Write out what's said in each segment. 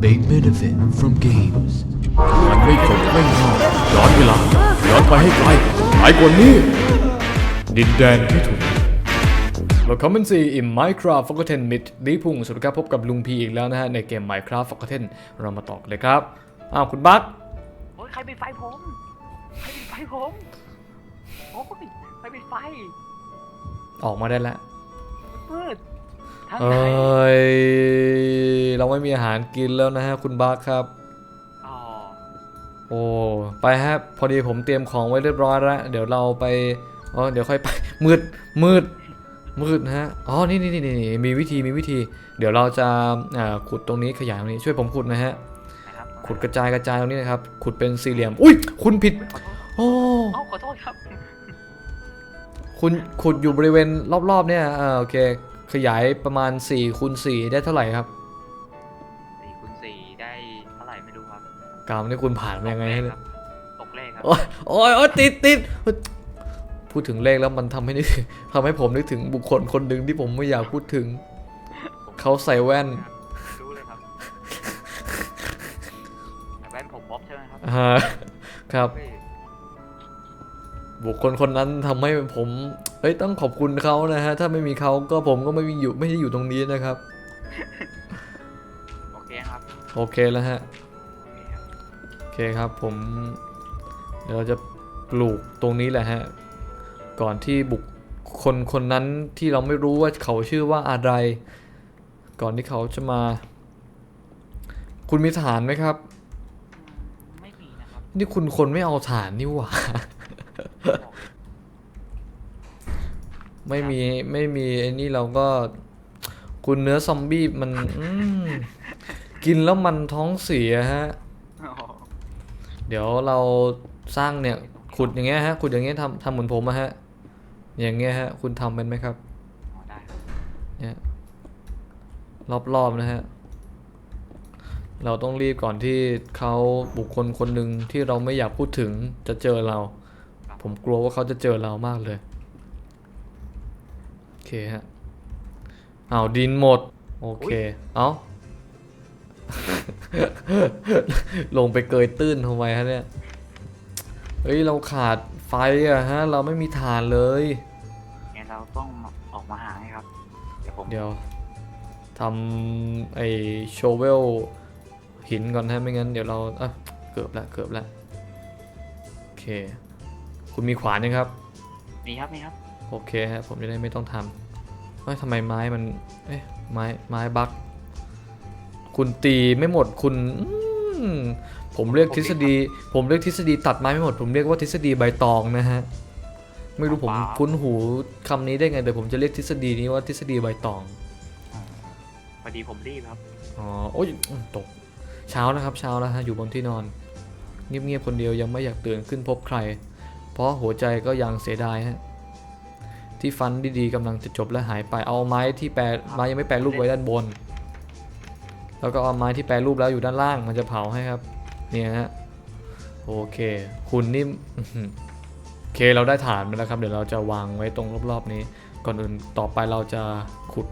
big benefit from games. มันไม่จบไม่ง่ายย้อนเวลาย้อนไปให้ไกลไกลกว่านี้ ดินแดนที่ถูก Welcome to in Minecraft Forgotten Myth ดีพุ่งสวัสดีครับพบกับลุงพีอีกแล้วนะฮะ ในเกม Minecraft Forgotten เรามาต่อกันเลยครับ อ้าว คุณบัคโอ้ยใครปิดไฟผม ใครปิดไฟผม โอ้ยใครปิดไฟ ออกมาได้แล้วมืด ทางเอไหน้ยเราไม่มีอาหารกินแล้วนะฮะคุณบัคครับ อ๋อโอ้ไปฮะพอดีผมเตรียมของไว้เรียบร้อยแล้วเดี๋ยวเราไปอ๋อเดี๋ยวค่อยไป มืดมืดมืดนะฮะอ๋อนี่นี่นี่นี่มีวิธีมีวิธี เดี๋ยวเราจะอ่าขุดตรงนี้ขยายตรงนี้ช่วยผมขุดนะฮะนะครับขุดกระจายกระจายตรงนี้นะครับขุดเป็นสี่เหลี่ยมอุ้ยคุณผิด ขอโทษโอ้เอ้าขอโทษครับ คุณขุดอยู่บริเวณรอบๆเนี่ยอ่าโอเค ขยายประมาณ4คูณ4ได้เท่าไหร่ครับสี่คูณสี่ได้เท่าไหร่ไม่รู้ครับกาวนี่คุณผ่านมายังไงให้ตเนี่ยกเลขครับตกเลขครับ โอ้ยโอ้ยโอ้ยติดติดพูดถึงเลขแล้วมันทำให้นึกทำให้ผมนึกถึงบุคคลคนหนึ่งที่ผมไม่อยากพูดถึง เขาใส่แว่นรู้เลยครับแต่แว่นผมบ๊อบใช่ไหมครับอ่าครับ เฮ้ยบุคคลคนนั้นทำให้ผม เอ้ยต้องขอบคุณเขานะฮะ ถ้าไม่มีเขาก็ผมก็ไม่มีอยู่ไม่ได้อยู่ตรงนี้นะครับ โอเคครับโอเคแล้วฮะ โอเคครับโอเคครับผม เดี๋ยวเราจะปลูกตรงนี้แหละฮะ ก่อนที่บุคคลคนนั้นที่เราไม่รู้ว่าเขาชื่อว่าอะไร ก่อนที่เขาจะมา คุณมีฐานไหมครับอืมไม่มีนะครับนี่คุณคนไม่เอาฐานนี่หว่า ไม่มีไม่มีไอ้นี่เราก็ คุณเนื้อซอมบี้มันอืมกินแล้วมันท้องเสียฮะ อ๋อเดี๋ยวเราสร้างเนี่ย ขุดอย่างเงี้ยฮะขุดอย่างเงี้ยทำทำเหมือนผมอะฮะ อย่างเงี้ยฮะ คุณทำเป็นไหมครับ อ๋อได้ครับเนี่ยรอบๆนะฮะ เราต้องรีบก่อนที่เขาบุคคลคนหนึ่งที่เราไม่อยากพูดถึงจะเจอเรา ผมกลัวว่าเขาจะเจอเรามากเลยโอ เคฮะเอาวดินหมด โอเค เอาลงไปเกยตื้นทำไมฮะเนี่ย เฮ้ย เราขาดไฟอะฮะ เราไม่มีฐานเลยงั้นเราต้องออกมาหาไงครับ เดี๋ยวผมเดี๋ยวทำไอโชเวลหินก่อนฮะไม่งั้นเดี๋ยวเราอะเกือบละเกือบละโอเค คุณมีขวานยังครับ มีครับ มีครับ โอเคฮะผมจะได้ไม่ต้องทำเฮ้ยทำไมไม้มันเอ๊ะไม้ไม้บักคุณตีไม่หมดคุณอืมผมเรียกทฤษฎี ผมเรียกทฤษฎีตัดไม้ไม่หมด ผมเรียกว่าทฤษฎีใบตองนะฮะไม่รู้ผมคุ้นหูคำนี้ได้ไงแต่ผมจะเรียกทฤษฎีนี้ว่าทฤษฎีใบตองพอดีผมรีบครับอ๋อโอ้ยอืมตก เช้าแล้วครับ เช้าแล้วฮะอยู่บนที่นอน เงียบๆคนเดียวยังไม่อยากตื่นขึ้นพบใคร เพราะหัวใจก็ยังเสียดายฮะ ที่ฟันดีๆกำลังจะจบและหายไปเอาไม้ที่แปรไม้ยังไม่แปรรูปไว้ด้านบน แล้วก็เอาไม้ที่แปรรูปแล้วอยู่ด้านล่างมันจะเผาให้ครับ เนี่ยฮะโอเคคุณนี่โอเคเราได้ฐานมาแล้วครับ เดี๋ยวเราจะวางไว้ตรงรอบๆนี้ ก่อนอื่นต่อไปเราจะขุด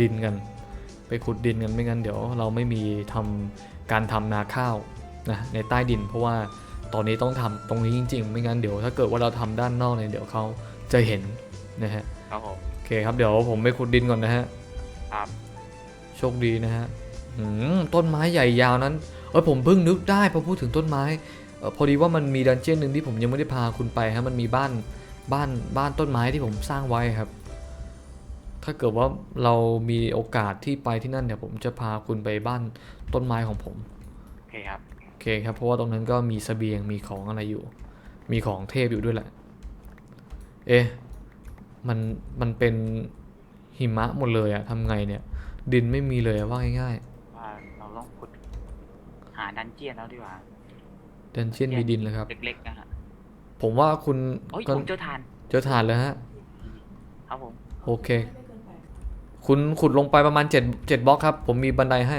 ดินกัน ไปขุดดินกันไม่งั้นเดี๋ยวเราไม่มีทำการทำนาข้าวนะในใต้ดิน เพราะว่าตอนนี้ต้องทำตรงนี้จริง ๆ ไม่งั้นเดี๋ยวถ้าเกิดว่าเราทำด้านนอกเนี่ยเดี๋ยวเขาจะเห็น นะฮะครับผมโอเคครับเดี๋ยวผมไปขุดดินก่อนนะฮะครับโชคดีนะฮะอืมต้นไม้ใหญ่ยาวนั้นเออผมเพิ่งนึกได้พอพูดถึงต้นไม้เออพอดีว่ามันมีดันเจี้ยนหนึ่งที่ผมยังไม่ได้พาคุณไปฮะมันมีบ้านบ้านบ้านต้นไม้ที่ผมสร้างไว้ครับ ถ้าเกิดว่าเรามีโอกาสที่ไปที่นั่นเดี๋ยวผมจะพาคุณไปบ้านต้นไม้ของผมโอเคครับโอเคครับเพราะว่าตรงนั้นก็มีเสบียงมีของอะไรอยู่ มีของเทพอยู่ด้วยแหละ เอ๊ะ มันมันเป็นหิมะหมดเลยอะทำไงเนี่ย ดินไม่มีเลยอะว่าง่ายว่าเราต้องขุดหาดันเจียนแล้วดีกว่าๆเดนเชียนมีดินเลยครับ เล็กๆนะฮะผมว่าคุณโอ้ยก็ผมเจอทานเจอฐานเลยฮะ ครับผมโอเค คุณขุดลงไปประมาณ7 7บล็อกครับ ผมมีบันไดให้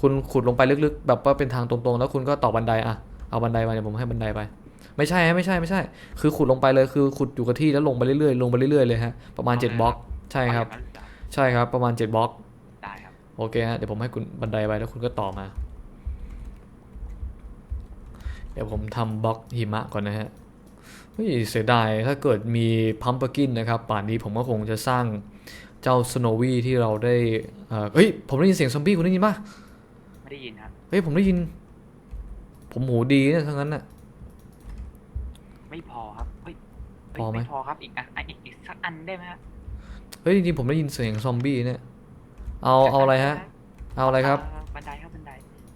คุณขุดลงไปลึกๆ แบบว่าเป็นทางตรงๆ แล้วคุณก็ต่อบันไดอะเอาบันไดมาเดี๋ยวผมให้บันไดไป ไม่ใช่ฮะไม่ใช่ไม่ใช่ คือขุดลงไปเลยคือขุดอยู่กับที่แล้วลงไปเรื่อยๆลงไปเรื่อยๆเลยฮะประมาณ7บล็อกใช่ครับเอาอย่างนั้นเหอใช่ครับประมาณ7บล็อกได้ครับโอเคฮะเดี๋ยวผมให้คุณบันไดไปแล้วคุณก็ต่อมา เดี๋ยวผมทำบล็อกหิมะก่อนนะฮะเฮ้ยเสียดายถ้าเกิดมีพัมปกินนะครับ ป่านนี้ผมก็คงจะสร้างเจ้าสโนวี่ที่เราได้เอ่อเฮ้ยผมได้ยินเสียงซอมบี้คุณได้ยินปะไม่ได้ยินครับเฮ้ยผมได้ยิน ผมหูดีนะทั้งนั้นน่ะ ไม่พอครับเฮ้ยเฮ้ย พอไหม ไม่พอครับอีกอันอะอีกอีกสักอันได้ไหมครับเฮ้ยจริงๆผมได้ยินเสียงซอมบี้เนี่ย เอาเอาอะไรฮะเอาอะไรครับาบันไดครับบันได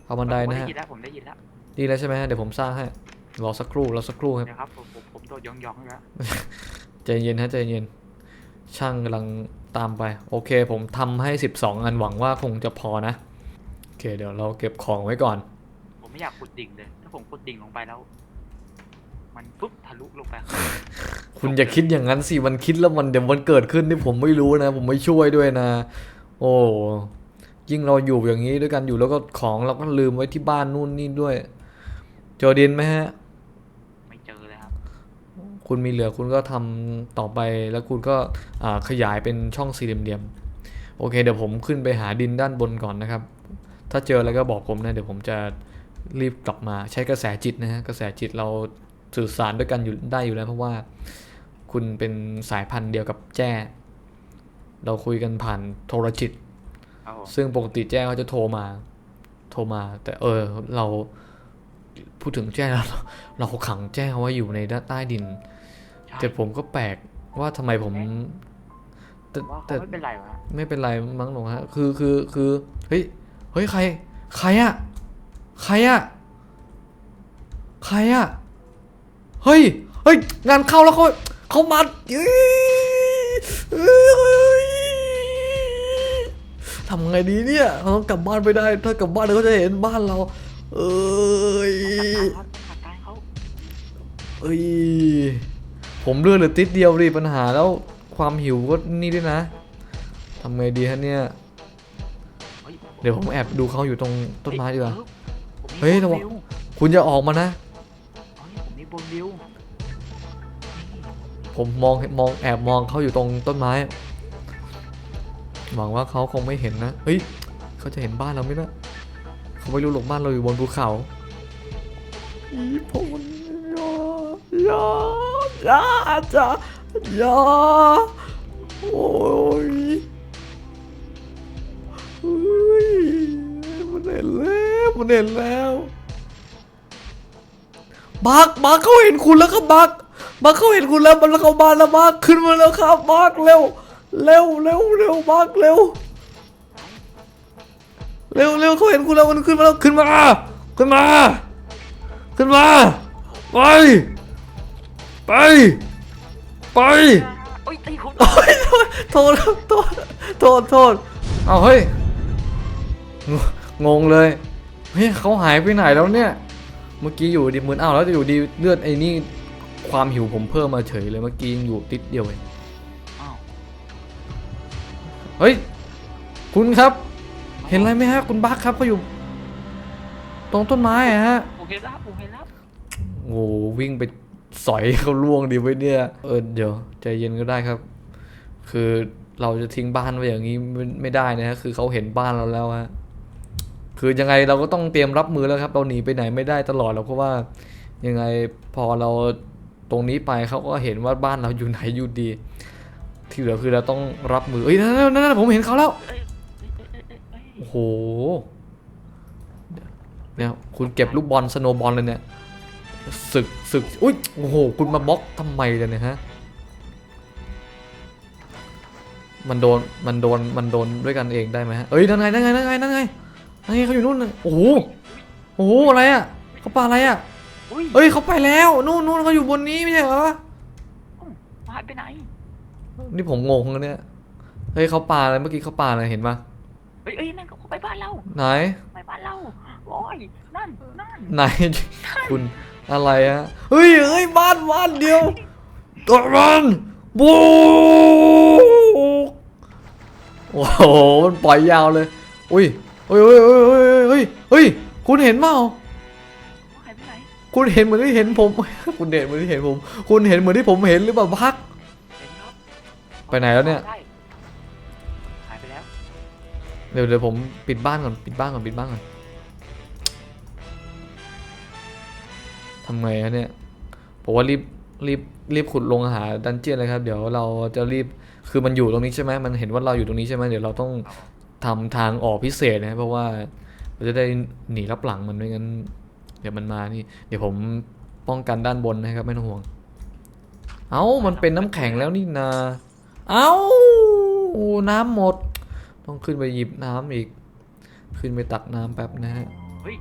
เอาบันไดนะผมฮะได้ยินแล้วผมได้ยินแล้วดีแล้วใช่ไหมฮะเดี๋ยวผมสร้างให้ รอสักครู่รอสักครู่ครับ เดี๋ยวครับผมผมผมโดดยองยองๆแล้วใจเย็นฮะใจเย็น ช่างกำลังตามไป โอเคผมทำให้ 12 อันหวังว่าคงจะพอนะ โอเคเดี๋ยวเราเก็บของไว้ก่อน ผมไม่อยากขุดดิ่งเลย ถ้าผมขุดดิ่งลงไปแล้ว มันปุ๊บทะลุลงไปคุณอย่าคิดอย่างนั้นสิ มันคิดแล้วมันเดี๋ยวมันเกิดขึ้นที่ผมไม่รู้นะ ผมไม่ช่วยด้วยนะ โอ้ยิ่งเราอยู่อย่างนี้ด้วยกันอยู่แล้วก็ของเราก็ลืมไว้ที่บ้านนู่นนี่ด้วยโจดินไหมฮะ ไม่เจอเลยครับ คุณมีเหลือคุณก็ทำต่อไปแล้วคุณก็อ่าขยายเป็นช่องสี่เหลี่ยมๆโอเคเดี๋ยวผมขึ้นไปหาดินด้านบนก่อนนะครับ ถ้าเจออะไรก็บอกผมนะเดี๋ยวผมจะรีบกลับมาใช้กระแสจิตนะฮะกระแสจิตเรา สื่อสารด้วยกันอยู่ได้อยู่แล้วเพราะว่า คุณเป็นสายพันธุ์เดียวกับแจ้ เราคุยกันผ่านโทรจิตครับผมซึ่งปกติแจ้เขาจะโทรมา โทรมา แต่เออ เราพูดถึงแจ้แล้วเราเราขังแจ้เอาไว้อยู่ในด้านใต้ดินใช่แต่ผมก็แปลกว่าทำไมผมแต่ว่าเขาแต่ไม่เป็นไรวะไม่เป็นไรมั้งหรอกฮะ คือคือคือเฮ้ยเฮ้ยใคร ใครอะใครอะใครอะ เฮ้ย เฮ้ย งานเข้าแล้วเขาเขามาทำไงดีเนี่ยเราต้องกลับบ้านไปได้ ถ้ากลับบ้านเขาจะเห็นบ้านเรา เอ้ยเอ้ย ผมเลือดเหลือติดเดียวดิปัญหาแล้วความหิวก็นี่ด้วยนะทำไงดีฮะเนี่ย เดี๋ยวผมแอบดูเขาอยู่ตรงต้นไม้ดีกว่า เฮ้ยเฮ้ยผมระวัมีงคุณจะออกมานะ บนวิวผมมองมองแอบมองเขาอยู่ตรงต้นไม้ หวังว่าเขาคงไม่เห็นนะเฮ้ยเขาจะเห็นบ้านเราไหมนะเขาไม่รู้หรอกบ้านเราอยู่บนภูเขาอีผมอย่าอย่าอย่าจะอย่าโอ้ยเฮ้ยมันเห็นแล้วมันเห็นแล้ว บักบักเขาเห็นคุณแล้วครับบักบักเขาเห็นคุณแล้วมันเข้าบ้านแล้วบักขึ้นมาแล้วครับบักเร็วเร็วเร็วเร็วบักเร็วเร็วเร็วเขาเห็นคุณแล้วมันขึ้นมาแล้วขึ้นมาขึ้นมา ขึ้นมาไปไปไปโอ้ยตีผมโอ๊ยโทษครับโทษโทษโทษเอาเฮ้ยงงงเลยเฮ้ยเขาหายไปไหนแล้วเนี่ย เมื่อกี้อยู่ดีเหมือนอ้าวแล้วจะอยู่ดีเลือดไอ้นี่ความหิวผมเพิ่มมาเฉยเลยเมื่อกี้ยังอยู่ติดเดียวเองอ้าวเฮ้ยคุณครับ เห็นอะไรไหมฮะ คุณบักครับเขาอยู่ ตรงต้นไม้อะฮะผมเห็นแล้วผมเห็นแล้วโอ้โหวิ่งไปสอยเขาล่วงดีไว้เนี่ยเออเดี๋ยวใจเย็นก็ได้ครับ คือเราจะทิ้งบ้านไว้อย่างนี้ไม่ไม่ได้นะฮะคือเขาเห็นบ้านเราแล้วฮะ คือยังไงเราก็ต้องเตรียมรับมือแล้วครับ เราหนีไปไหนไม่ได้ตลอดหรอกเพราะว่ายังไงพอเราตรงนี้ไปเขาก็เห็นว่าบ้านเราอยู่ไหนอยู่ดี ที่เหลือคือเราต้องรับมือเอ้ยนั่นนั่นผมเห็นเขาแล้วโอ้โหเนี่ยคุณเก็บลูกบอลสโนบอลเลยเนี่ยศึกศึกอุ้ยโอ้โหคุณมาบล็อกทำไมเลยเนี่ยฮะมันโดนมันโดนมันโดนด้วยกันเองได้ไหมฮะเอ้ยนั่นไงนั่นไงนั่นไงนั่นไง นั่นไงเขาอยู่นู่นน่ะโอ้โหโอ้โหอะไรอะเขาปาอะไรอะอุ้ยเอ้ยเขาไปแล้วนู่นนู่นเขาอยู่บนนี้ไม่ใช่เหรอหายไปไหน นี่ผมงงเลยเนี่ยเฮ้ยเขาปาอะไรเมื่อกี้เขาปาอะไรเห็นปะเฮ้ยเอ้ยนั่นเขาไปบ้านเราไหนไปบ้านเราโอ้ยนั่นนั่นไหนคุณอะไรฮะเฮ้ยเฮ้ยบ้านบ้านเดียวตัวมันบูโอ้โหมันปล่อยยาวเลย อุ้ย เฮ้ยเฮ้ยเฮ้ยเฮ้ยเฮ้ยเฮ้ยคุณเห็นเปล่าหายไปไหนคุณเห็นเหมือนที่เห็นผม คุณเห็นเหมือนที่เห็นผม คุณเห็นเหมือนที่ผมเห็นหรือเปล่าพัก เห็นครับไปไหนแล้วเนี่ย ใช่หายไปแล้วเดี๋ยวเดี๋ยวผมปิดบ้านก่อนปิดบ้านก่อนปิดบ้านก่อนทำไงฮะเนี่ยผมว่ารีบรีบรีบขุดลงหาดันเจียนเลยครับ เดี๋ยวเราจะรีบคือมันอยู่ตรงนี้ใช่ไหมมันเห็นว่าเราอยู่ตรงนี้ใช่ไหมเดี๋ยวเราต้อง ทำทางออกพิเศษนะเพราะว่าเราจะได้หนีรับหลังมันไม่งั้น เดี๋ยวมันมานี่ เดี๋ยวผมป้องกันด้านบนนะครับไม่ต้องห่วง เอ้ามันเป็นน้ำแข็งแล้วนี่นา เอ้าน้ำหมด ต้องขึ้นไปหยิบน้ำอีก ขึ้นไปตักน้ำแป๊บนะฮะเฮ้ย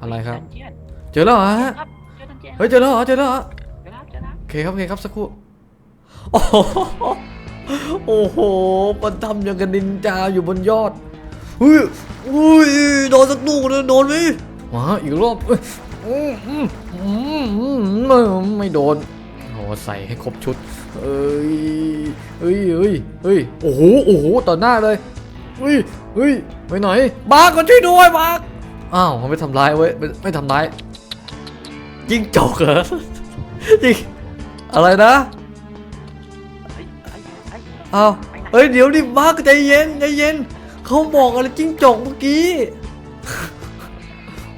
อะไรครับดันเจียนเจอแล้วเหรอฮะครับเจอดันเจียนเฮ้ยเจอแล้วเหรอเจอแล้วเหรอเจอแล้วเจอแล้วโอเคครับโอเคครับสักครู่โอ้ โอ้โห มันทำอย่างกับนินจาอยู่บนยอดเฮ้ยอุ้ยโดนสักลูกเลยโดนไหมมาอีกรอบเอ้ยอืมอืมอืมอืมอืมไม่โดนโอ้ใส่ให้ครบชุด เอ้ยเฮ้ยเฮ้ยเฮ้ยโอ้โหโอ้โหต่อหน้าเลยเฮ้ยเฮ้ยไปไหนบาร์ก็ช่วยด้วยบาร์อ้าวเขาไม่ทำร้ายเว้ยไม่ไม่ทำร้ายยิงจกเหรอยิงอะไรนะ อ้าวเฮ้ยเดี๋ยวดิบ้าใจเย็นใจเย็นเขาบอกอะไรจิ้งจกเมื่อกี้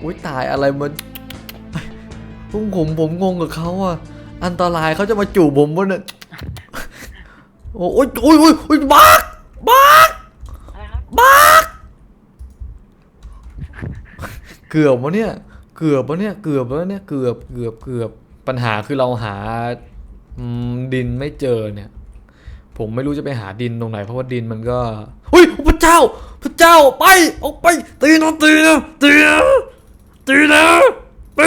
อุ้ยตายอะไรมันผมผมผมงงกับเขาอะอันตรายเขาจะมาจูบผมบนน่ะโอ้ยโอ้ยโอ้ยโอ้ยบ้าบ้าบบ้าเกือบวะเนี่ย เกือบวะเนี่ย เกือบแล้วเนี่ย เกือบ เกือบ เกือบ ปัญหาคือเราหาดินไม่เจอเนี่ย ผมไม่รู้จะไปหาดินตรงไหนเพราะว่าดินมันก็เฮ้ยพระเจ้า พระเจ้าไปออกไปตีนะตีนะตีนะตีนะไป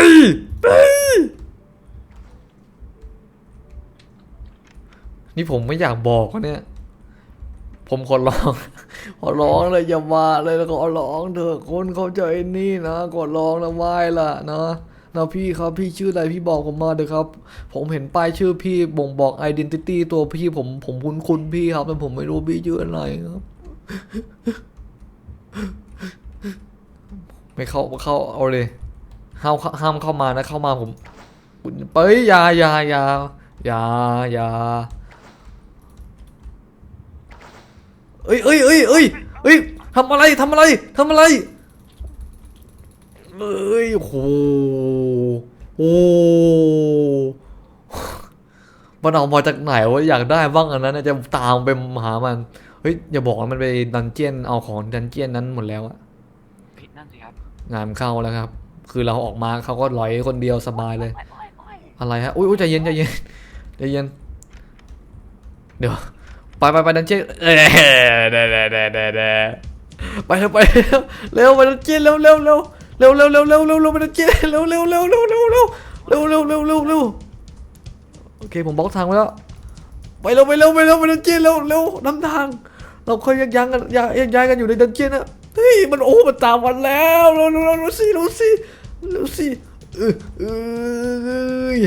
ไปนี่ผมไม่อยากบอกเนี่ย ผมขอร้องขอร้องเลยอย่ามาเลยแล้วขอร้องเถอะคนเขาใจนี่นะขอร้องนะไหว้ล่ะนาะ นะพี่ครับพี่ชื่ออะไรพี่บอกผมมาเถอะครับ ผมเห็นป้ายชื่อพี่บ่งบอกไอดีนิตี้ตัวพี่ผมผมคุ้นคุ้นพี่ครับแต่ผมไม่รู้พี่ชื่ออะไรครับ ไม่เข้าเข้าเอาเลยห้ามห้ามเข้ามานะเข้ามาผมไปยายายายายาเอ้ยเอ้ยเอ้ยเอ้ยเอ้ยทำอะไรทำอะไรทำอะไร เอ้ยโอ้โหโอ้มันเอามาจากไหนวะอยากได้บ้างอันนั้นน่ะจะตามไปหามันเฮ้ยอย่าบอกว่ามันไปดันเจียนเอาของดันเจียนนั้นหมดแล้วอะผิดนั่นสิครับงานเข้าแล้วครับ คือเราออกมาเขาก็ลอยคนเดียวสบายเลยโอ้โอ้ยโอ้ยอะไรฮะอุ้ยอุ้ยใจเย็นใจเย็นใจเย็นเดี๋ยวไปไปไปดันเจี้ยนเอ้ยเด้เด้เด้เด้เด้ไปเร็วไปเร็วเร็วไปดันเจี้ยนเร็วเร็วเร็ว เร็วเร็วเร็วเร็วเร็วเร็วไปดันเจี้ยนเร็วเร็วเร็วเร็วเร็วเร็วเร็วเร็วเร็วเร็วเร็วโอเคผมบล็อกทางไว้แล้วไปเร็วไปเร็วไปเร็วไปดันเจี้ยนเร็วเร็วนำทาง เราค่อยยักยั้งกันยักย้ายกันอยู่ในดันเจี้ยนนะเฮ้ยมันโอ้มันตามมันแล้วเร็วเร็วเร็วสิเร็วสิเร็วสิเออเออ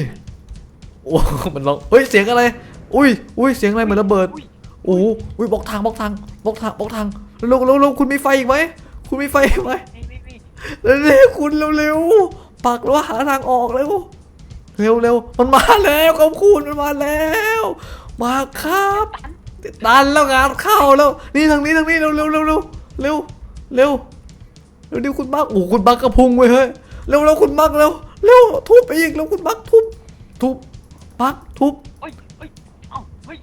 โอ้มันร้องเฮ้ยเสียงอะไรอุ้ยอุ้ยเสียงอะไรเหมือนระเบิดโอ้โหอุ้ยบล็อกทางบล็อกทางบล็อกทางบล็อกทางเร็วเร็วเร็วคุณมีไฟอีกไหมคุณมีไฟอีกไหม เร็วเร็วคุณเร็วเร็วปักแล้วหาทางออกเร็วเร็วเร็วมันมาแล้วครับคุณมันมาแล้ว มาครับตันแล้วงานเข้าแล้ว นี่ทางนี้ทางนี้เร็วเร็วเร็วเร็วเร็วเร็วเร็วดิคุณบักโอ้คุณบักกระพุงเว้ยเฮ้ยเร็วเร็วคุณบักเร็วเร็วทุบไปอีกเร็วคุณบักทุบทุบบักทุบเฮ้ยเฮ้ยเอ้าเฮ้ย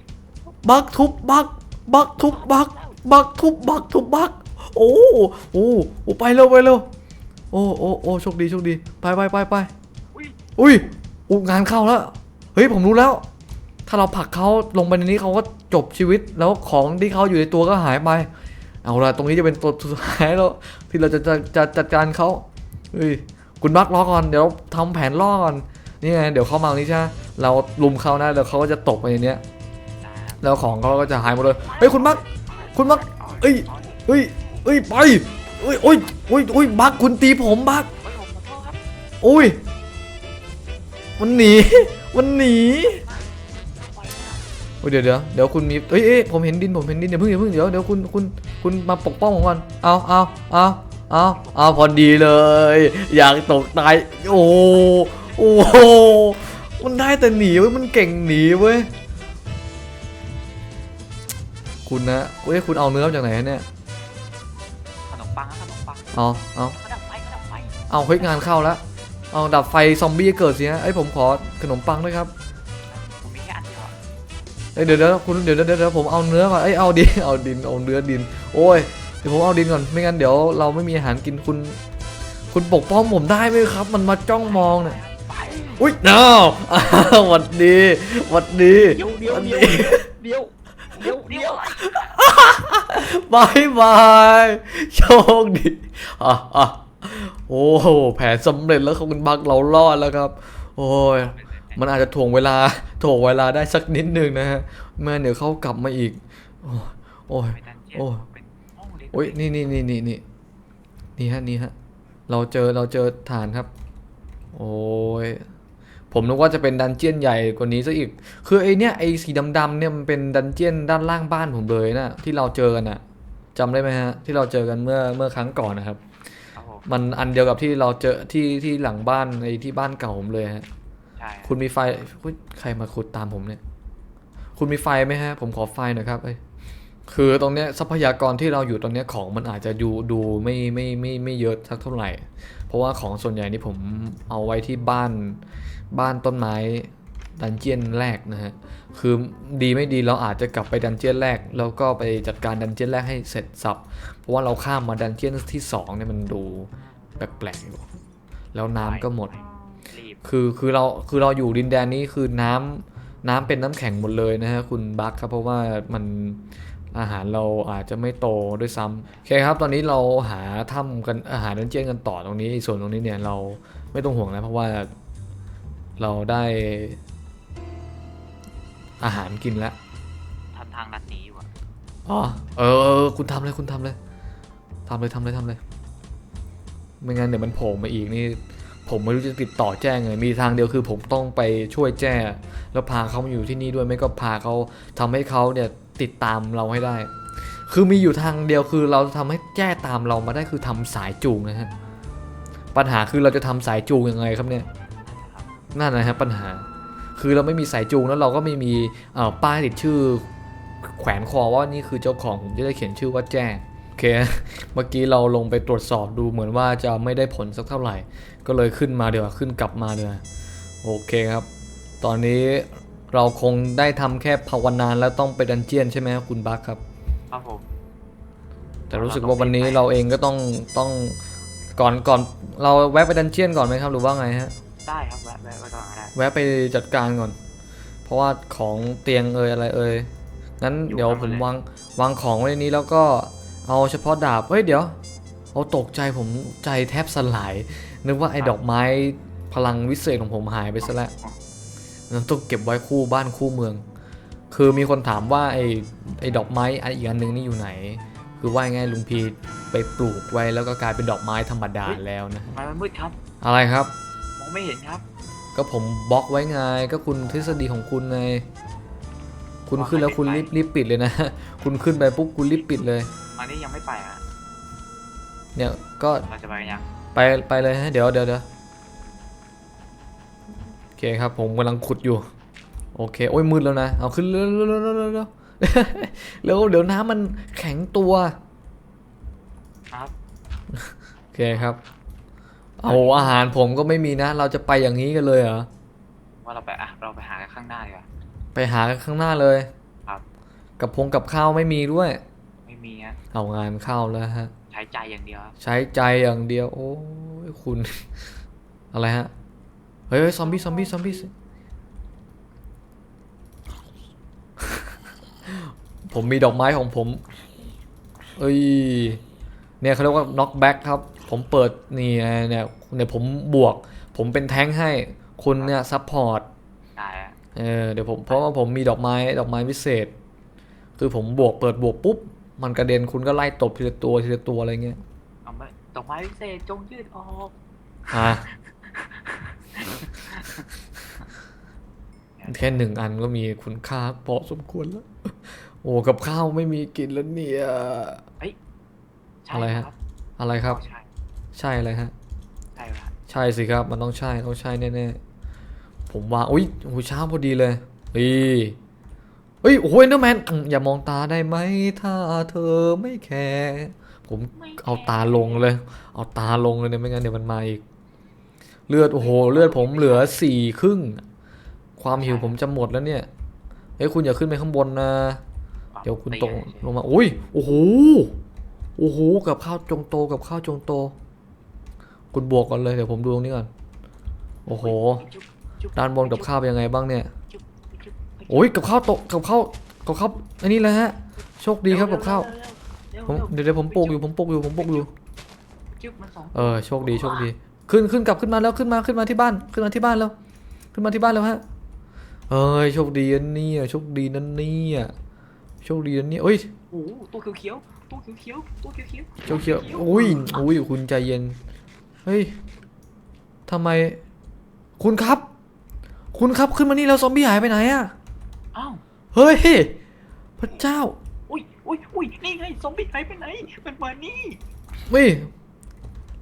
บักทุบบักบักทุบบักบักทุบบักทุบบักโอ้โอ้โอ้ไปเร็วไปเร็วโอ้โอ้โอ้โชคดีโชคดีไปไปไปไปอุ้ยอุ้ยอุยงานเข้าแล้วเฮ้ยผมรู้แล้ว ถ้าเราผลักเขาลงไปในนี้เขาก็จบชีวิตแล้วของที่เขาอยู่ในตัวก็หายไป เอาละตรงนี้จะเป็นตัวสุดท้ายแล้วที่เราจะจะจะจัดการเขาเฮ้ยคุณบักรอก่อนเดี๋ยวเราทำแผนล่อก่อนนี่ไงเดี๋ยวเข้ามาตรงนี้ใช่ไหมเราลุมเขานะเดี๋ยวเขาก็จะตกไปในเนี้ยแล้วของเขาก็จะหายหมดเลยเฮ้ยคุณมักคุณมักเอ้ยเฮ้ยเฮ้ยไป เฮ้ยโอ้ยโอ้ยโอ้ยบักคุณตีผมบักเฮ้ยผมขอโทษครับโอ้ย มันหนี มันหนีปล่อยนะโอ้ยเดี๋ยวเดี๋ยวเดี๋ยวคุณมีเอ้ยเอ้ยผมเห็นดินผมเห็นดินเดี๋ยวเพิ่งเดี๋ยวเพิ่งเดี๋ยวเดี๋ยวคุณคุณคุณมาปกป้องผมก่อนเอาเอาเอาเอาเอาพอดีเลย อยากตกตายโอ้โอ้โหมันได้แต่หนีเว้ยมันเก่งหนีเว้ยคุณนะเว้ยคุณเอาเนื้อมาจากไหนเนี่ย เอาเอาดับไฟดับไฟเอาเฮ้ยงานเข้าแล้วเอาดับไฟซอมบี้เกิดสิฮะไอ้ยผมขอขนมปังด้วยครับผมมีแค่อันเดียวอะเอ้ยเดี๋ยวเดี๋ยวคุณเดี๋ยวเดี๋ยวเดี๋ยวผมเอาเนื้อก่อนเอ้ยเอาดิน เอาดินเอาเนื้อดิน โอ้ยเดี๋ยวผมเอาดินก่อนไม่งั้นเดี๋ยวเราไม่มีอาหารกินคุณ คุณปกป้องผมได้ไหมครับ มันมาจ้องมองเนี่ยไปอุ้ย no อ้าวหวัดดีหวัดดี เดี๋ยวเดี๋ยวหวัดเดี๋ยวดี เดี๋ยว เดี๋ยวเดี๋ยวบายบายโชคดีอะอะโอ้โหแผนสำเร็จแล้วคุณบักเรารอดแล้วครับ โอ้ยมันอาจจะถ่วงเวลาถ่วงเวลาได้สักนิดนึงนะฮะเมื่อเดี๋ยวเขากลับมาอีก โอ้ยโอ้ยโอ้ยโอ้ยนี่นี่นี่นี่นี่นี่ฮะนี่ฮะเราเจอเราเจอฐานครับ โอ้ย ผมนึกว่าจะเป็นดันเจียนใหญ่กว่านี้ซะอีก คือไอเนี้ยไอสีดำๆเนี่ยมันเป็นดันเจียนด้านล่างบ้านผมเลยนะที่เราเจอกันอะจำได้ไหมฮะ ที่เราเจอกันเมื่อเมื่อครั้งก่อนนะครับครับผมมันอันเดียวกับที่เราเจอที่ที่หลังบ้านไอที่บ้านเก่าผมเลยฮะใช่คุณมีไฟอุ๊ยใครมาขุดตามผมเนี่ย คุณมีไฟไหมฮะ ผมขอไฟหน่อยครับเอ้ยคือตรงเนี้ยทรัพยากรที่เราอยู่ตรงเนี้ยของมันอาจจะดูดูไม่ไม่ไม่ไม่เยอะสักเท่าไหร่ เพราะว่าของส่วนใหญ่นี่ผมเอาไว้ที่บ้าน บ้านต้นไม้ดันเจียนแรกนะฮะ คือดีไม่ดีเราอาจจะกลับไปดันเจียนแรก แล้วก็ไปจัดการดันเจียนแรกให้เสร็จสับ เพราะว่าเราข้ามมาดันเจียนที่สองเนี่ยมันดูแปลกๆอยู่ แล้วน้ำก็หมดรีบคือคือเราคือเราอยู่ดินแดนนี้คือน้ำน้ำเป็นน้ำแข็งหมดเลยนะฮะคุณบัคครับเพราะว่ามันอาหารเราอาจจะไม่โตด้วยซ้ำโอเคครับ ตอนนี้เราหาถ้ำกันอาหารดันเจียนกันต่อตรงนี้ส่วนตรงนี้เนี่ยเราไม่ต้องห่วงนะเพราะว่า เราได้อาหารกินแล้วทำทางลัดหนีอยู่อะอ๋อเออเออ คุณทำเลยคุณทำเลยทำเลยทำเลยทำเลยไม่งั้นเดี๋ยวมันโผล่มาอีกนี่ ผมไม่รู้จะติดต่อแจ้งไงมีทางเดียวคือผมต้องไปช่วยแจ้แล้วพาเขามาอยู่ที่นี่ด้วยไม่ก็พาเขาทำให้เขาเนี่ยติดตามเราให้ได้ คือมีอยู่ทางเดียวคือเราทำให้แจ้ตามเรามาได้คือทำสายจูงนะฮะปัญหาคือเราจะทำสายจูงยังไงครับเนี่ย นั่นนะฮะปัญหา คือเราไม่มีสายจูงแล้วเราก็ไม่มีเอ่อป้ายติดชื่อ แขวนคอว่านี่คือเจ้าของผมจะได้เขียนชื่อว่าแจ้โอเค เมื่อกี้เราลงไปตรวจสอบดูเหมือนว่าจะไม่ได้ผลสักเท่าไหร่ ก็เลยขึ้นมาเดี๋ยวาขึ้นกลับมาเดี๋ยวาโอเคครับ ตอนนี้เราคงได้ทำแค่ภาวนาแล้วต้องไปดันเจียนใช่ไหมครับคุณบัคครับ ครับผม แต่รู้สึกว่าวันนี้เราเองก็ต้องต้องก่อนก่อนเราแวะไปดันเจียนก่อนไหมครับหรือว่าไงฮะ ได้ครับแวะแวะไว้ก่อนก็ได้แวะไปจัดการก่อน เพราะว่าของเตียงเอ่ยอะไรเอ่ยงั้นอยู่เดี๋ยวครับผมเลยวางวางของไว้ในนี้แล้วก็เอาเฉพาะดาบเฮ้ยเดี๋ยว เอาตกใจผมใจแทบสลาย นึกว่าไอ้ดอกไม้พลังวิเศษของผมหายไปซะแล้วเราต้องเก็บไว้คู่บ้านคู่เมือง คือมีคนถามว่าไอ้ไอ้ดอกไม้อันอีกอันหนึงนี่อยู่ไหน คือว่าไงลุงพีไปปลูกไว้แล้วก็กลายเป็นดอกไม้ธรรมดาแล้วนะทำไมมันมืดครับ อะไรครับมอง ไม่เห็นครับ ก็ผมบล็อกไว้ไงก็คุณทฤษฎีของคุณไงคุณขึ้นแล้วคุณรีบรีบปิดเลยนะ คุณขึ้นไปปุ๊บคุณรีบปิดเลยอันนี้ยังไม่ไปอะเนี่ยก็เราจะไปกันยังไปไปเลยฮะเดี๋ยวเดี๋ยวเดี๋ยวโอเคครับ ผมกำลังขุดอยู่ โอเค โอ้ยมืดแล้วนะเอาขึ้นเร็วเร็วเร็วเร็วเร็วเร็วเร็วเดี๋ยวน้ำมันแข็งตัว ครับโอเคครับ เอาอาหารผมก็ไม่มีนะ เราจะไปอย่างนี้กันเลยเหรอ ว่าเราไปอะเราไปหากันข้างหน้าดีกว่า ไปหากันข้างหน้าเลยครับ กับพงกับข้าวไม่มีด้วย ไม่มีฮะเอางานเข้าแล้วฮะ ใช้ใจอย่างเดียวครับใช้ใจอย่างเดียว โอ้ยคุณ อะไรฮะ เฮ้ยเฮ้ยซอมบี้ซอมบี้ซอมบี้ผมมีดอกไม้ของผม เอ้ย เนี่ยเขาเรียกว่า knock back ครับ ผมเปิดนี่ไงเนี่ยเนี่ยผมบวก ผมเป็นแท้งให้คุณเนี่ยซัพพอร์ตได้ฮะเออเดี๋ยวผมเพราะว่าผมมีดอกไม้ดอกไม้พิเศษ คือผมบวกเปิดบวกปุ๊บ มันกระเด็นคุณก็ไล่ตบทีละตัวทีละตัวอะไรเงี้ยเอาไม่ดอกไม้พิเศษจงยืดออกอะแค่หนึ่งอันก็มีคุณค่าพอสมควรแล้ว โอ้กับข้าวไม่มีกินแล้วเนี่ยใช่อะไรฮะครับอะไรครับ ใช่ใช่อะไรฮะ ใช่ครับใช่สิครับ มันต้องใช่ต้องใช่แน่ๆ ผมว่าอุ้ยโอ้ยเช้าพอดีเลยเฮ้ยเฮ้ย โอ้ยเนอร์แมน อย่ามองตาได้ไหม ถ้าเธอไม่แคร์ผมเอาตาลงเลย เอาตาลงเลยเนี่ยไม่งั้นเดี๋ยวมันมาอีก เลือด โอ้โห เลือดผมเหลือสี่ครึ่ง ความหิวผมจะหมดแล้วเนี่ย เฮ้ย คุณอย่าขึ้นไปข้างบนนะ เดี๋ยวคุณตกลงมา อุ้ย โอ้โห โอ้โห กับข้าวจงโตกับข้าวจงโต คุณบวกก่อนเลยเดี๋ยวผมดูตรงนี้ก่อน โอ้โหจุ๊บจุ๊ด้านบนกับข้าวเป็นยังไงบ้างเนี่ยจุ๊บจุ๊บโอ้ยกับข้าวตกกับข้าวกับข้าวอันนี้เลยฮะ โชคดีครับกับข้าวเร็วผมเร็วเดี๋ยวเดี๋ยวผมปลูกอยู่ผมปลูกอยู่ผมปลูกอยู่จุ๊บมันสองเออโชคดีโชคดี ขึ้นขึ้นกลับขึ้นมาแล้วขึ้นมาขึ้นมาที่บ้านขึ้นมาที่บ้านแล้ว ขึ้นมาที่บ้านแล้วฮะ เอ้ยโชคดีนะเนี่ยโชคดีนั่นเนี่ยโชคดีนะเนี่ยเอ้ยโอ้โหตัวเขียวๆตัวเขียวๆตัวเขียวๆเจ้าเขียวอุ้ยอุ้ยคุณใจเย็น เฮ้ยทำไม คุณครับ คุณครับขึ้นมานี่แล้วซอมบี้หายไปไหนอะอ้าวเฮ้ย พระเจ้า อุ้ยอุ้ยอุ้ยนี่ไงซอมบี้หายไปไหนมันมานี่เฮ้ย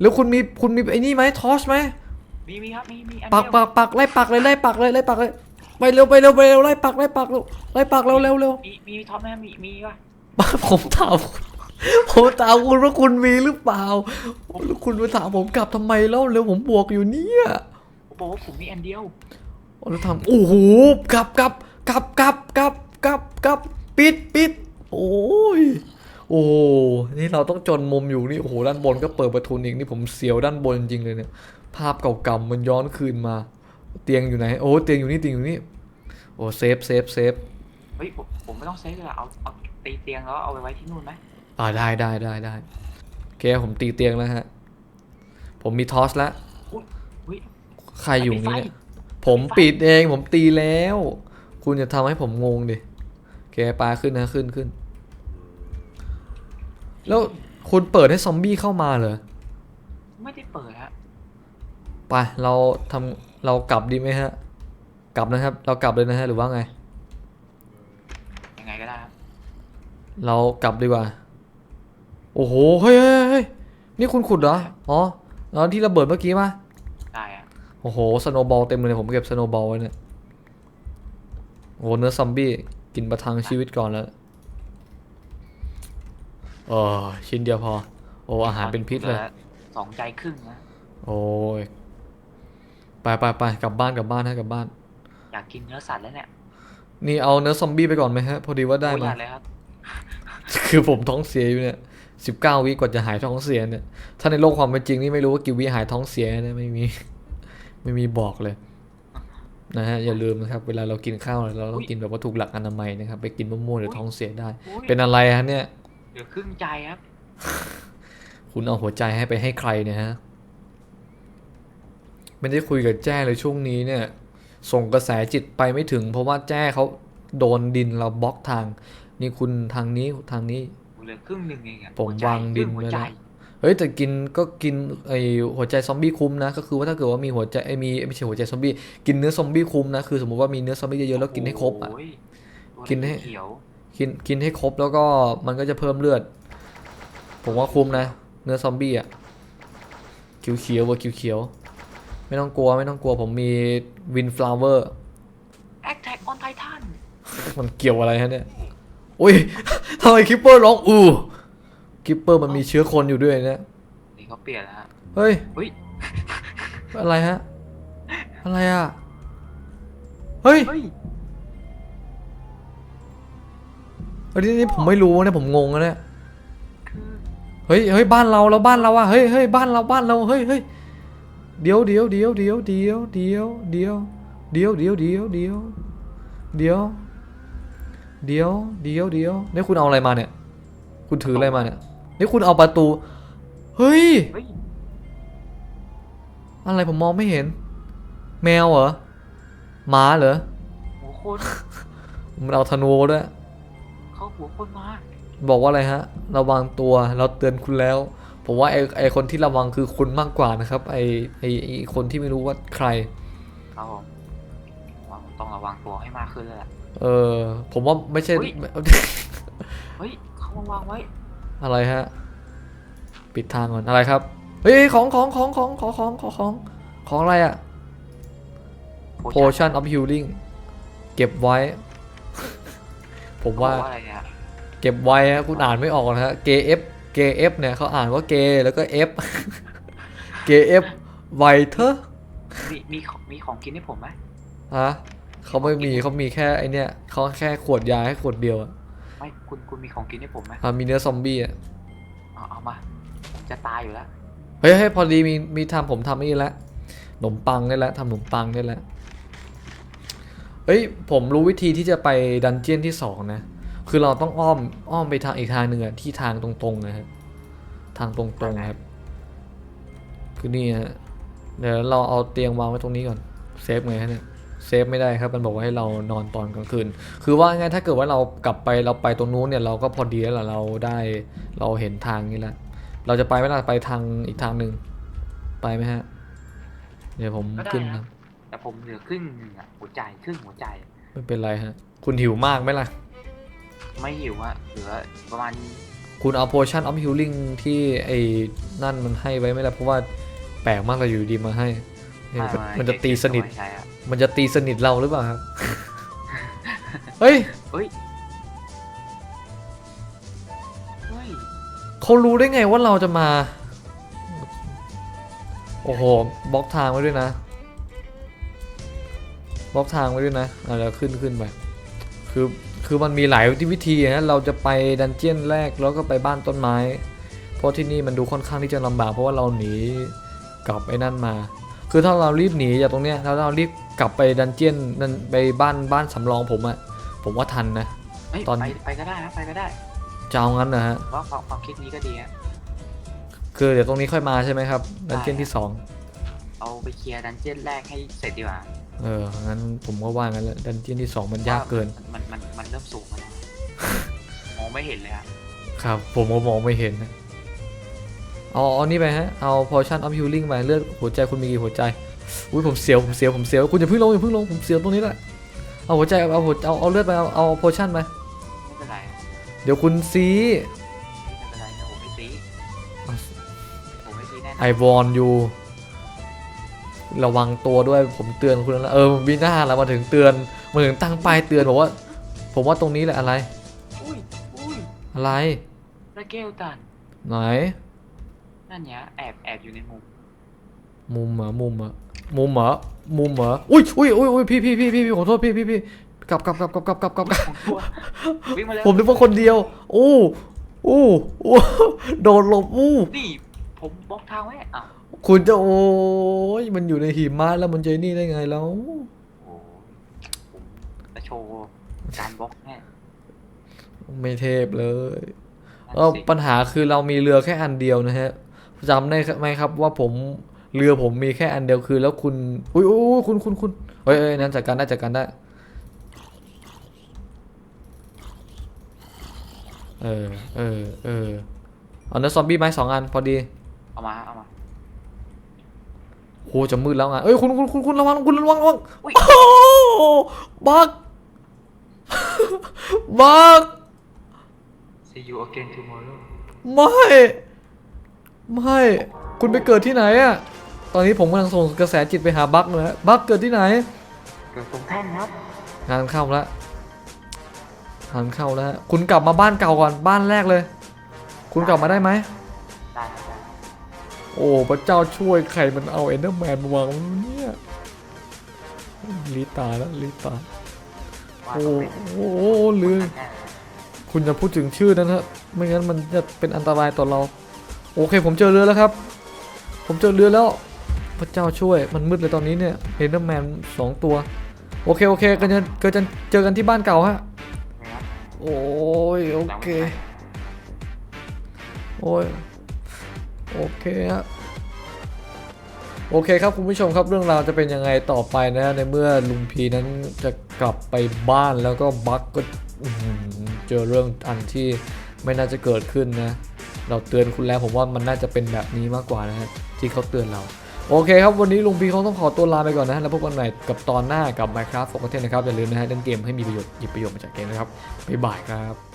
แล้วคุณมีคุณมีไอ้นี่ไหมทอสไหมมีมีครับมีมีอันปักเดียวปักปักไล่ปักเลยไล่ปักเลยไล่ปักเลยไปเร็วไปเร็วไปเร็วไล่ปักไล่ปักเร็วไล่ปักเร็วเร็วเร็วมีมีท็อปไหมมีมีป่ะผมถาม ผมถามคุณว่าคุณมีหรือเปล่าแล้วคุณมาถามผมกลับทำไมแล้วเร็วผมบวกอยู่เนี่ยผมบอกว่าผมมีอันเดียวแล้วทำโอ้โหกลับกลับกลับกลับกลับกลับกลับปิดปิดโอ้ยโอ้โหนี่เราต้องจนมุมอยู่นี่โอ้โหด้านบนก็เปิดประตูอีกนี่ผมเสียวด้านบนจริงเลยเนี่ย ภาพเก่าๆมันย้อนคืนมา เตียงอยู่ไหนโอ้เตียงอยู่นี่เตียงอยู่นี่โอ้เซฟเซฟเซฟเฮ้ยผมผมไม่ต้องเซฟเลยอะเอาเอาตีเตียงแล้วเอาไปไว้ที่นู่นไหม อ่าได้ได้ได้ได้โอเคผมตีเตียงแล้วฮะ ผมมีทอสแล้วอุ้ยใครอยู่นี่เนี่ยผมปิดเองผมตีแล้ว คุณจะทำให้ผมงงดิโอเคปลาขึ้นนะขึ้นขึ้น แล้วคุณเปิดให้ซอมบี้เข้ามาเหรอไม่ได้เปิดฮะไปเราทำเรากลับดีไหมฮะ กลับนะครับ เรากลับเลยนะฮะหรือว่าไงยังไงก็ได้ครับ เรากลับดีกว่า โอ้โห เฮ้ยเฮ้ยเฮ้ยนี่คุณขุดเหรอ อ๋อแล้วที่ระเบิดเมื่อกี้มาได้อะโอ้โห สโนบอลเต็มเลยผมเก็บสโนบอลไว้เนี่ย โอ้โหเนื้อซอมบี้กินประทังชีวิตก่อนแล้วเออชิ้นเดียวพอ โอ้อาหารเป็นพิษเลยหอสองใจครึ่งนะ โอ้ย ไปไปไปกลับบ้านกลับบ้านให้กลับบ้าน อยากกินเนื้อสัตว์แล้วเนี่ย นี่เอาเนื้อซอมบี้ไปก่อนไหมฮะ พอดีว่าได้โอ้ยมาอย่เลยครับคือผมท้องเสียอยู่เนี่ย สิบเก้าวิกว่าจะหายท้องเสียเนี่ย ถ้าในโลกความเป็นจริงนี่ไม่รู้ว่ากี่วิหายท้องเสียเนี่ยไม่มี ไม่มีบอกเลย นะฮะอย่าลืมนะครับ เวลาเรากินข้าวเราต้องกินแบบว่าถูกหลักอนามัยนะครับ ไปกินมั่วๆเดี๋ยวท้องเสียได้โอ้ยเป็นอะไรฮะเนี่ยเหลือครึ่งใจครับ คุณเอาหัวใจให้ไปให้ใครเนี่ยฮะ ไม่ได้คุยกับแจ้เลยช่วงนี้เนี่ย ส่งกระแสจิตไปไม่ถึง เพราะว่าแจ้เขาโดนดินเราบล็อกทาง นี่คุณทางนี้ทางนี้ เหลือครึ่งหนึ่งเองอะผมหัใจวางดินครึ่หัวไว้ใจแล้วเฮ้ยแต่กินก็กินไอหัวใจซอมบี้คุ้มนะ ก็คือว่าถ้าเกิดว่ามีหัวใจไอยมีไม่ใช่หัวใจซอมบี้กินเนื้อซอมบี้คุ้มนะคือสมมติว่ามีเนื้อซอมบี้เยอะๆแล้วกินให้ครบอะโยตัวกินให้เขียวกินกินให้ครบแล้วก็มันก็จะเพิ่มเลือด ผมว่าคุ้มนะ เนื้อซอมบี้อะเขียวเขียวๆวัวเขียวเขียวๆไม่ต้องกลัวไม่ต้องกลัวผมมีวินฟลาวเวอร์แอคแท็กออนไททันมันเกี่ยวอะไรฮะเนี่ย อุ้ยทำไมคิปเปอร์ร้องอู้คิปเปอร์มันมีเชื้อคนอยู่ด้วยเนี่ยนี่เขาเปลี่ยนแล้วฮะเฮ้ยเฮ้ยอะไรฮะอะไรอะเฮ้ยเฮ้ยอันนี้นี่ผมไม่รู้นะผมงงนะเนี่ยคือเฮ้ยเฮ้ยบ้านเราแล้วบ้านเราอะเฮ้ยเฮ้ยบ้านเราบ้านเราเฮ้ยเฮ้ยเดี๋ยวเดี๋ยวเดี๋ยวเดี๋ยวเดี๋ยวเดี๋ยวเดี๋ยวเดี๋ยวเดี๋ยวเดี๋ยวเดี๋ยวเดี๋ยว เดี๋ยวเดี๋ยวเดี๋ยวนี่คุณเอาอะไรมาเนี่ย คุณถืออะไรมาเนี่ย นี่คุณเอาประตู เฮ้ย เฮ้ยอะไรผมมองไม่เห็น แมวเหรอหมาเหรอหัวคนมันเอาธนูด้วย เขาหัวคนมาบอกว่าอะไรฮะ ระวังตัวเราเตือนคุณแล้ว ผมว่าไอไอคนที่ระวังคือคุณมากกว่านะครับ ไอไอไอคนที่ไม่รู้ว่าใคร ครับผมว่าผมต้องระวังตัวให้มากขึ้นเลยแหละ เออ ผมว่าไม่ใช่เฮ้ยเฮ้ยเขามาวางไว้อะไรฮะ ปิดทางก่อน อะไรครับ เฮ้ยของของของของของของของของของอะไรอะ potion of healing เก็บไว้ ผมว่า ว่าอะไรเนี่ยเก็บไว้ฮะคุณอ่านไม่ออกนะฮะ gf gf เนี่ยเขาอ่านว่า g แล้วก็ f gf ไวเทอร์มีมีของมีของกินให้ผมไหมฮะ เขาไม่มีเขามีแค่ไอเนี้ยเขาแค่ขวดยาให้ขวดเดียวอะไม่คุณคุณมีของกินให้ผมไหมอะมีเนื้อซอมบี้อะเอาเอามาผมจะตายอยู่แล้วเฮ้ยเฮ้ยพอดีมีมีทำผมทำนี่แล้วขนมปังนี่แหละทำขนมปังนี่แหละเฮ้ยผมรู้วิธีที่จะไปดันเจียนที่สองนะ คือเราต้องอ้อมอ้อมไปทางอีกทางหนึ่งอะที่ทางตรงๆนะฮะทางตรงๆครับ คือนี่ฮะเดี๋ยวเราเอาเตียงวางไว้ตรงนี้ก่อนเซฟไงฮะเนี่ย เซฟไม่ได้ครับ มันบอกว่าให้เรานอนตอนกลางคืน คือว่าไงถ้าเกิดว่าเรากลับไปเราไปตรงนู้นเนี่ยเราก็พอดีแล้วล่ะเราได้เราเห็นทางนี้แล้วเราจะไปไหมล่ะไปทางอีกทางหนึ่งไปไหมฮะ เดี๋ยวผมก็ได้ขึ้นนะ นะแต่ผมเหลือครึ่งหนึ่งอะหัวใจครึ่งหัวใจ ไม่เป็นไรฮะ คุณหิวมากไหมล่ะ ไม่หิวอะเหลือประมาณคุณเอา potion of healing ที่ไอ้นั่นมันให้ไว้ไหมล่ะเพราะว่าแปลกมากเลยอยู่ดีมาให้เนี่ยมันไไมันจะตีสนิทเก็บไว้ใช้อะ มันจะตีสนิทเราหรือเปล่าครับ เฮ้ย เฮ้ย เฮ้ย เขารู้ได้ไงว่าเราจะมา โอ้โห บล็อกทางไว้ด้วยนะ บล็อกทางไว้ด้วยนะอะแล้วขึ้นขึ้นไป คือ คือมันมีหลายวิธีนะ เราจะไปดันเจียนแรกแล้วก็ไปบ้านต้นไม้ เพราะที่นี่มันดูค่อนข้างที่จะลำบากเพราะว่าเราหนีกลับไอ้นั่นมา คือถ้าเรารีบหนีจากตรงเนี้ยแล้วเรารีบ กลับไปดันเจียนนั่นไปบ้านบ้านสำรองผมอะผมว่าทันนะเฮ้ยตอน ไปไปก็ได้นะไปก็ได้จะเอางั้นนะฮะเพราะความความคิดนี้ก็ดีอะคือเดี๋ยวตรงนี้ค่อยมาใช่ไหมครับดันเจียนที่สองเอาไปเคลียร์ดันเจี้ยนแรกให้เสร็จดีกว่าเอองั้นผมก็ว่างั้นแหละดันเจียนที่2มันยากเกินมันมันมันมันเริ่มสูงแล้วนะ มองไม่เห็นเลยอะครับ ผมก็มองไม่เห็นนะเอาเอานี่ไปฮะเอา potion of healing ไปเลือดหัวใจคุณมีกี่หัวใจ อุ้ยผมเสียวผมเสียวผมเสียวคุณอย่าเพิ่งลงอย่าเพิ่งลงผมเสียวตรงนี้แหละเอาหัวใจเอาหัวเอาเอาเลือดไปเอาเอา potion ไปไม่เป็นไรอะเดี๋ยวคุณซีไม่เป็นไรนะผมไม่ซีผมไม่ซีแน่นอน I warn you ระวังตัวด้วยผมเตือนคุณแล้วนะเออวิน่าแล้วมาถึงเตือนมาถึงตั้งป้ายเตือนบอกว่า ผมว่าตรงนี้แหละอะไร อุ้ยอุ้ยอะไรระเกลตันไหน นั่นเนี้ยแอบแอบอยู่ในมุม มุมเหรอมุมเหรอมุมเหมุมเหรออุ้อุ้ยอุ้ยอุ้ยพี่พี่พี่พี่ขอโทษพี่พี่พี่กลับกลับกลับกลับกลับกลับกลับผมาแล้วผมนึกว่าคนเดียวโอ้โอ้โอ้โดนหลบอู้นี่ผมบล็อกทางไว้อะคุณจะโอ้ยมันอยู่ในหิมะแล้วมันจะนี่ได้ไงแล้วโอ้จะโชว์การบล็อกแน่ไม่เทพเลยเออปัญหาคือเรามีเรือแค่อันเดียวนะฮะจำได้ไหมครับว่าผม เรือผมมีแค่อันเดียวคือแล้วคุณ อุ้ยอุ้ยคุณคุณคุณเฮ้ยเฮ้ยนั้นจัดการได้จัดการได้ เออ เออ เออ เอาเนื้อซอมบี้ไหมสองอันพอดี เอามาเอามาโหจะมืดแล้วไงเอ้ยคุณคุณคุณคุณระวังคุณระวังระวังอุ้ยโอ้โหบักบัก see you again tomorrow ไม่ ไม่ คุณไปเกิดที่ไหนอะ ตอนนี้ผมกำลังส่งกระแสจิตไปหาบักนะฮะบักเกิดที่ไหน เกิดตรงแท่นครับ งานเข้าแล้วงานเข้าแล้วฮะคุณกลับมาบ้านเก่าก่อนบ้านแรกเลย คุณกลับมาได้ไหมได้ครับได้โอ้พระเจ้าช่วยใครมันเอาเอนเดอร์แมนมาวางไว้เนี่ยลีตายแล้วลีตายว่าโอ้ต้องเป็นโหลืม แน่คุณอย่าพูดถึงชื่อนั้นฮะไม่งั้นมันจะเป็นอันตรายต่อเรา โอเคผมเจอเรือแล้วครับ ผมเจอเรือแล้ว พระเจ้าช่วยมันมืดเลยตอนนี้เนี่ยเอนเดอร์แมนสองตัว โอเค โอเคกันจะเจอกันเจอกันที่บ้านเก่าฮะ โอ้ย โอเค โอ้ย โอเคฮะโอเคครับคุณผู้ชมครับเรื่องราวจะเป็นยังไงต่อไปนะในเมื่อลุงพีนั้นจะกลับไปบ้านแล้วก็บักก็เจอเรื่องอันที่ไม่น่าจะเกิดขึ้นนะ เราเตือนคุณแล้วผมว่ามันน่าจะเป็นแบบนี้มากกว่านะฮะที่เขาเตือนเรา โอเคครับ วันนี้ลุงพีเขาต้องขอตัวลาไปก่อนนะ แล้วพบกันใหม่กับตอนหน้ากับ Minecraft โฟกัสนะครับ อย่าลืมนะฮะเล่นเกมให้มีประโยชน์หยิบประโยชน์มาจากเกมนะครับบ๊ายบายครับ